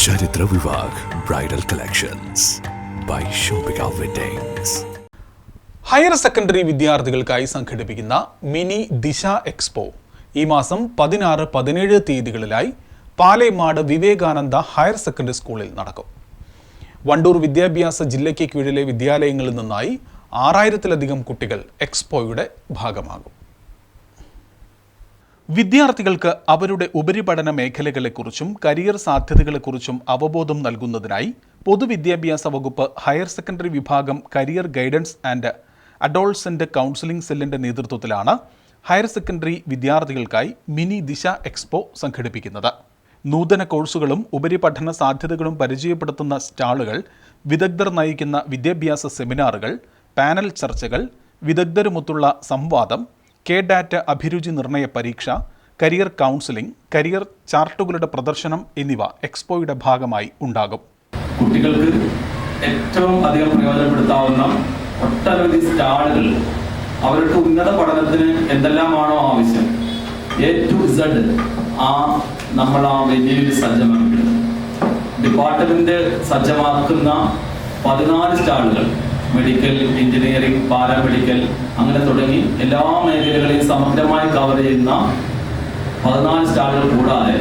ചരിത്ര Vivah bridal collections by Shoppika weddings higher secondary വിദ്യാർത്ഥികൾക്കായി സംഘടിപ്പിക്കുന്ന മിനി ദിശ എക്സ്പോ. ഈ മാസം പതിനാറ് പതിനേഴ് തീയതികളിലായി പാലേമാട് വിവേകാനന്ദ ഹയർ സെക്കൻഡറി സ്കൂളിൽ നടക്കും. വണ്ടൂർ വിദ്യാഭ്യാസ ജില്ലയ്ക്ക് കീഴിലെ വിദ്യാലയങ്ങളിൽ നിന്നായി ആറായിരത്തിലധികം കുട്ടികൾ എക്സ്പോയുടെ ഭാഗമാകും. വിദ്യാർത്ഥികൾക്ക് അവരുടെ ഉപരിപഠന മേഖലകളെക്കുറിച്ചും കരിയർ സാധ്യതകളെക്കുറിച്ചും അവബോധം നൽകുന്നതിനായി പൊതുവിദ്യാഭ്യാസ വകുപ്പ് ഹയർ സെക്കൻഡറി വിഭാഗം career guidance and adolescent counselling സെല്ലിന്റെ നേതൃത്വത്തിലാണ് ഹയർ സെക്കൻഡറി വിദ്യാർത്ഥികൾക്കായി മിനി ദിശ എക്സ്പോ സംഘടിപ്പിക്കുന്നത്. നൂതന കോഴ്സുകളും ഉപരിപഠന സാധ്യതകളും പരിചയപ്പെടുത്തുന്ന സ്റ്റാളുകൾ വിദഗ്ധർ നയിക്കുന്ന വിദ്യാഭ്യാസ സെമിനാറുകൾ പാനൽ ചർച്ചകൾ വിദഗ്ധരുമൊത്തുള്ള സംവാദം കെ ഡാറ്റ അഭിരുചി നിർണയ പരീക്ഷ കരിയർ കൗൺസിലിംഗ് കരിയർ ചാർട്ടുകളുടെ പ്രദർശനം എന്നിവ എക്സ്പോയുടെ ഭാഗമായി ഉണ്ടാകും. കുട്ടികൾക്ക് ഏറ്റവും അധികം പ്രയോജനപ്പെടുത്താവുന്ന ഒട്ടനവധി സ്റ്റാളുകൾ അവർക്ക് ഉന്നത പഠനത്തിന് എന്തെല്ലാമാണോ ആവശ്യം എ ടു സെഡ് ആ നമ്മൾ ആ വെന്യൂവിൽ സജ്ജമാക്കുന്നത് ഡിപ്പാർട്ട്മെന്റ് സജ്ജമാക്കുന്ന പതിനാല് സ്റ്റാളുകൾ മെഡിക്കൽ എഞ്ചിനീയറിംഗ് പാരാമെഡിക്കൽ അങ്ങനെ തുടങ്ങി എല്ലാ മേഖലകളെയും സമഗ്രമായി കവർ ചെയ്യുന്ന പതിനാല് സ്റ്റാളുകൾ കൂടാതെ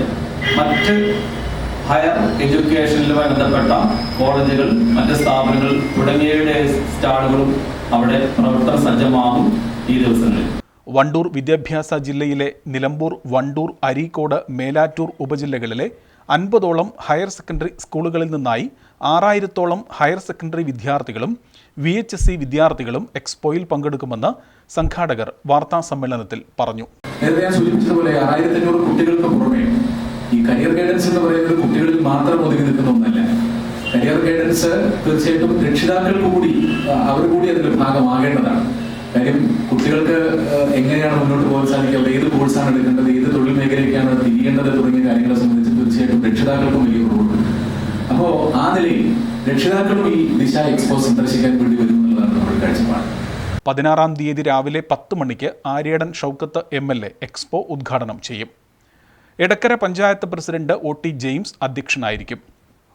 മറ്റ് ഹയർ എഡ്യൂക്കേഷനിലുമായി ബന്ധപ്പെട്ട കോളേജുകൾ മറ്റ് സ്ഥാപനങ്ങൾ തുടങ്ങിയവയുടെ സ്റ്റാളുകളും അവിടെ പ്രവർത്തന സജ്ജമാകും ഈ ദിവസങ്ങളിൽ. വണ്ടൂർ വിദ്യാഭ്യാസ ജില്ലയിലെ നിലമ്പൂർ വണ്ടൂർ അരീക്കോട് മേലാറ്റൂർ ഉപജില്ലകളിലെ അൻപതോളം ഹയർ സെക്കൻഡറി സ്കൂളുകളിൽ നിന്നായി ആറായിരത്തോളം ഹയർ സെക്കൻഡറി വിദ്യാർത്ഥികളും വി എച്ച് എസ് സി വിദ്യാർത്ഥികളും എക്സ്പോയിൽ പങ്കെടുക്കുമെന്ന് സംഘാടകർ വാർത്താ സമ്മേളനത്തിൽ പറഞ്ഞു. നേരത്തെ ഞാൻ സൂചിപ്പിച്ചതുപോലെ ആയിരത്തി അഞ്ഞൂറ് കുട്ടികൾക്ക് പുറമെ ഈ കരിയർ ഗൈഡൻസ് എന്ന് പറയുന്നത് കുട്ടികളിൽ മാത്രം ഒതുങ്ങി നിൽക്കുന്ന ഒന്നല്ല. കരിയർ ഗൈഡൻസ് തീർച്ചയായിട്ടും രക്ഷിതാക്കൾ കൂടി അവർ കൂടി അതിൽ ഭാഗമാകേണ്ടതാണ്. കാര്യം കുട്ടികൾക്ക് എങ്ങനെയാണ് മുന്നോട്ട് പോകാൻ സാധിക്കുക ഏത് കോഴ്സാണ് എടുക്കേണ്ടത്? ഏത് തൊഴിൽ മേഖലയ്ക്കാണ് തിരിയേണ്ടത് തുടങ്ങിയ കാര്യങ്ങളെ സംബന്ധിച്ച് തീർച്ചയായിട്ടും രക്ഷിതാക്കൾക്കും വലിയ കുറവുണ്ട് അപ്പോ ആ നിലയിൽ രക്ഷിതാക്കളും ഈ ദിശ എക്സ്പോ സന്ദർശിക്കാൻ വേണ്ടി വരും എന്നുള്ളതാണ് നമ്മുടെ കാഴ്ചപ്പാട്. പതിനാറാം തീയതി രാവിലെ പത്ത് മണിക്ക് Aryadan Shoukath M L A expo ഉദ്ഘാടനം ചെയ്യും. Edakkara panchayat president O T James അധ്യക്ഷനായിരിക്കും.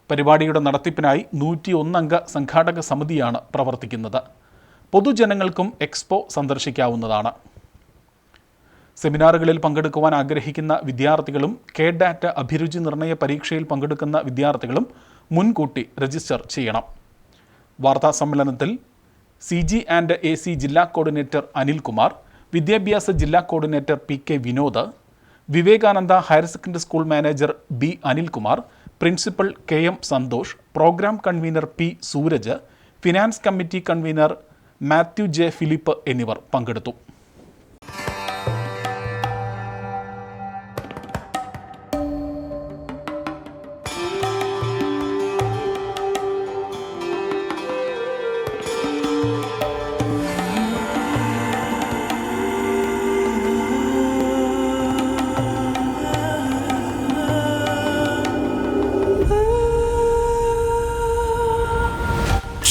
പരിപാടിയുടെ നടത്തിപ്പിനായി നൂറ്റി ഒന്നംഗ സംഘാടക സമിതിയാണ് പ്രവർത്തിക്കുന്നത്. പൊതുജനങ്ങൾക്കും എക്സ്പോ സന്ദർശിക്കാവുന്നതാണ്. സെമിനാറുകളിൽ പങ്കെടുക്കുവാൻ ആഗ്രഹിക്കുന്ന വിദ്യാർത്ഥികളും കെ ഡാറ്റ അഭിരുചി നിർണയ പരീക്ഷയിൽ പങ്കെടുക്കുന്ന വിദ്യാർത്ഥികളും മുൻകൂട്ടി രജിസ്റ്റർ ചെയ്യണം. വാർത്താ സമ്മേളനത്തിൽ C G and A C ജില്ലാ കോർഡിനേറ്റർ അനിൽകുമാർ വിദ്യാഭ്യാസ ജില്ലാ coordinator P K Vinod Vivekananda higher secondary school manager B Anilkumar principal K M Santhosh programme convener P Sooraj finance committee convener Mathew J Philip എന്നിവർ പങ്കെടുത്തു